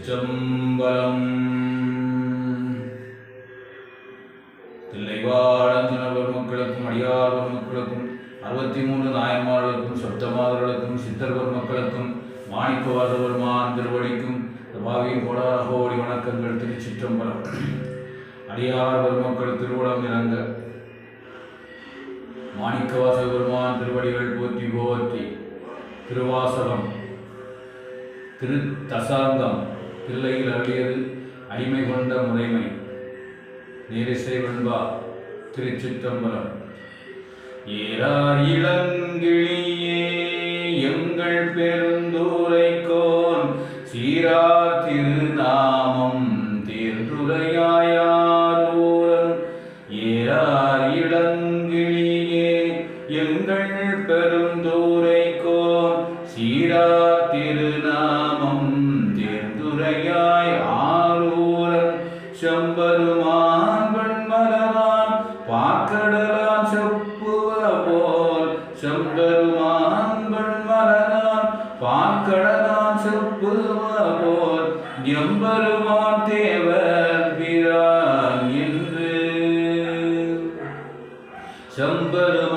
திருச்சிற்றம்பலம் தில்லைவாழந்தினவர் மக்களுக்கும் அடியார்வர் மக்களுக்கும் அறுபத்தி மூன்று நாயன்மார்களுக்கும் சப்தமாதர்களுக்கும் சித்தர்வர் மக்களுக்கும் மாணிக்கவாசவர்மான் திருவடிக்கும் பாவியின் கோடாரகோடி வணக்கங்கள் திருச்சிற்றம்பலம். அடியார் பெருமக்கள் திருவுளம் இறங்க. மாணிக்கவாச பெருமான் திருவடிகள் போற்றி போற்றி. திருவாசகம். திரு தசாங்கம் பிள்ளையில் அழியது அடிமை கொண்ட முறைமை நேரிசை வெண்பா திருச்சிற்றம்பலம். ஏறார் இளங்கிளியே எங்கள் பெருந்தூரைக்கோன் சீரா ശമ്പരമ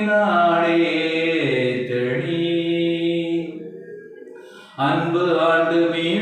நாடே தெளி. அன்பு ஆண்டு மீ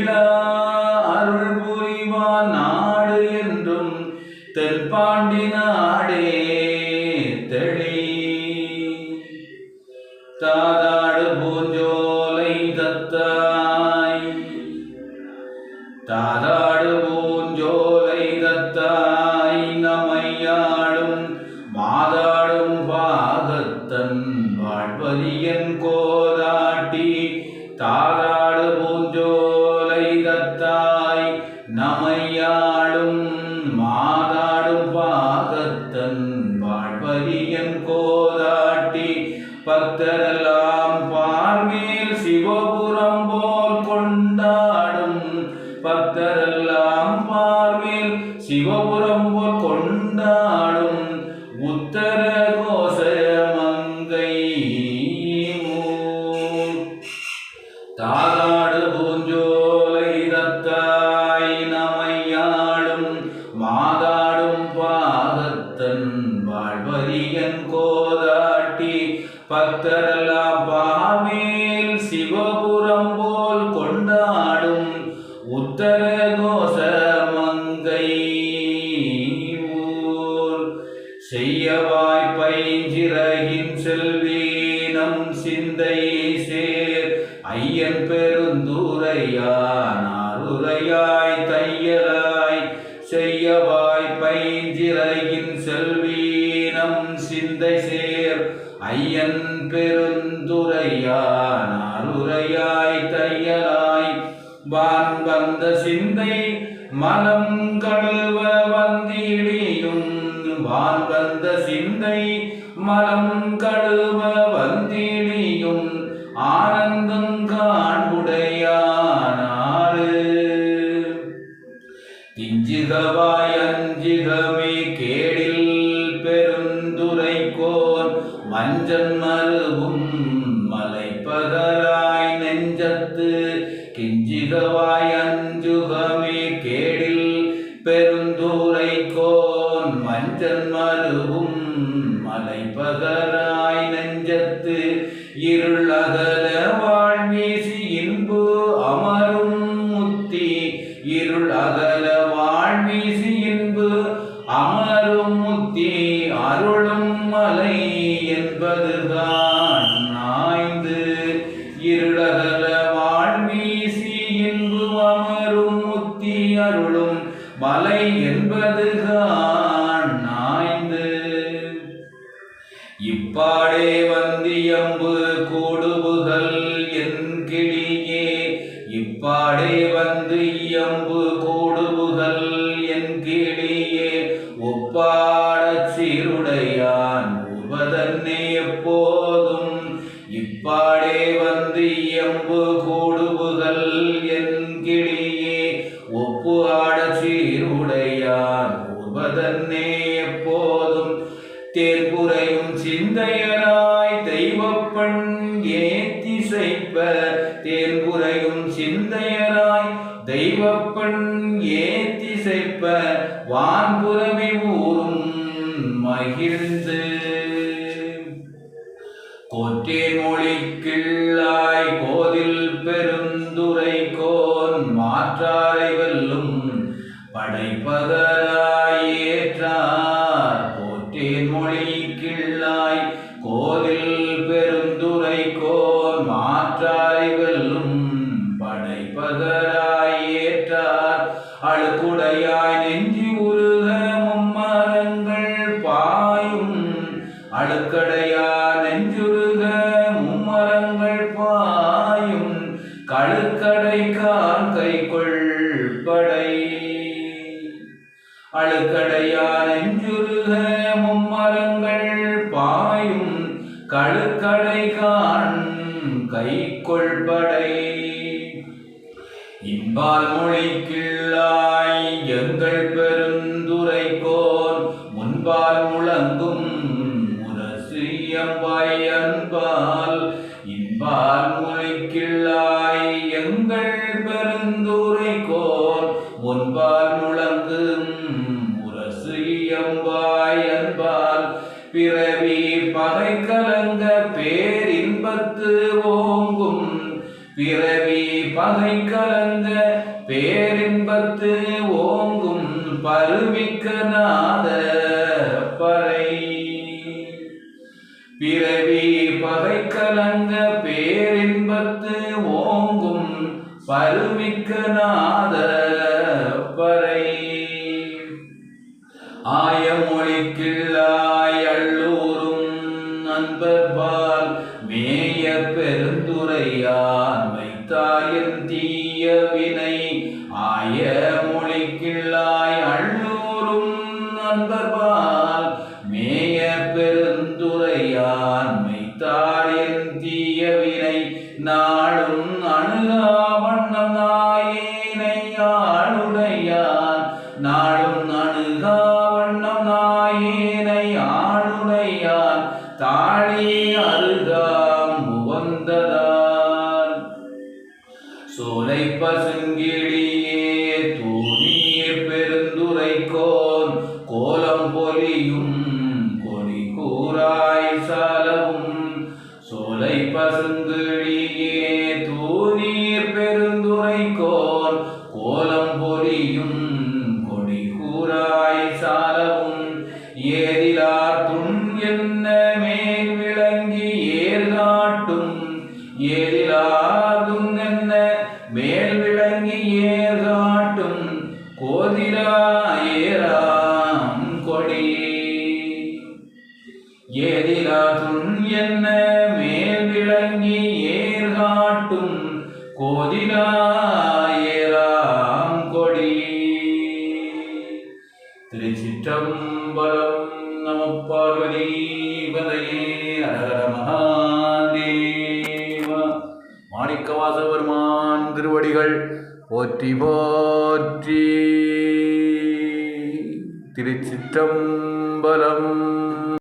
சிவபுரம் போல் கொண்டாடும் உத்தர கோச மங்கை மூர். பூஞ்சோலை தத்தாய் நமையாடும் மாதாடும் பாதத்தன் வாழ்வரியன் கோதாட்டி பக்தரெல்லாம் பைஞ்சிறகின் செல்வீனம் சிந்தை சேர். ஐயன் பெருந்துரையான் ஆருரையாய் தையலாய் செய்யவாய் பைஞ்சிறகின் செல்வீனம் சிந்தை சேர். ஐயன் பெருந்துரையான் ஆருரையாய் தையலாய் வான் வந்த சிந்தை. மனம் கழுவ வந்திடியும் வான் வந்த சிந்தை. மலம் கழுவ வந்திடியும் ஆனந்தம் காண்புடையானாறு. இஞ்சிகவாய் அஞ்சிகமே கேடில் பெருந்துரைக்கோன் மஞ்சன் மருவும் மலைப்பகராய் நெஞ்சத்து. கிஞ்சிகவாய் அஞ்சுகமே கேடில் பெருந்துரைக்கோன் மஞ்சன் மருவும் மலை மலைப்பகராய் நெஞ்சத்து இருள் அகல வாழ்வீசி இன்பு அமரும் முத்தி. இருள் அகல வாழ்வீசி இன்பு அமரும் முத்தி. அருளும் மலை என்பதுதான். வந்தியம்பு கூடுபுகள் என் கிளியே. இப்பாடே வந்து இயம்பு கூடுபுகள் என் கிளியே. ஒப்பாடச் சீருடையான் உபதன்னே எப்போதும். இப்பாடே வந்து இயம்பு கூட தெய்வப்பெண் ஏத்திசைப்ப வான்புறமே ஊரும் மகிழ்ந்து. கோற்றேன் மொழிக்கிள்ளாய் கோதில் பெருந்துரை கோன் மாற்றாரை வெல்லும் படைப்பதராய் ஏற்றான் பாயும் அழுக்கடையா நெஞ்சுருக மும்மரங்கள் பாயும் கழுக்கடை கால் கை கொள்படை அழுக்கடையா நெஞ்சுருக மும்மரங்கள் பாயும் கழுக்கடை கான் கை கொள்படை இன்பால் மொழிக்கிள்ளாய் எங்கள் பெரும் அன்பால் முழங்கும் முரசியம்பாய் அன்பால் இன்பால் மொழிக்கிள்ளாய் எங்கள் பெருந்துரைக்கோன் ஒன்பால் முழங்கும் முரசியம்பாய் அன்பால் பிறவி பகை கலங்க பேரின்பத்து ஓங்கும் பிறவி பகை கலங்க பேரின்பத்து ஓங்கும் பருமிக்க நாதர் கலங்க பேரின்பத்து ஓங்கும் பருமிக்க நாத பறை ஆயமொழிக்கில்லாய் அள்ளூரும் நண்பர்பால் மேய பெருந்துரையான் வைத்தாயன் தீய வினை. ஆய மொழிக்கில்லாய் அள்ளூரும் நண்பர்பால் மேய பெரு கோதிலா ஏறாம் கொடி. ஏதிலாதும் என்ன மேல் விளங்கி ஏர்காட்டும் கோதிலா ஏறாம் கொடி. திருச்சிற்றம்பலம் நம பார்வதி பதையே ஹர மகாதேவா. மாணிக்கவாசவர்மான் திருவடிகள் போற்றி போற்றி. திருச்சிற்றம்பலம்.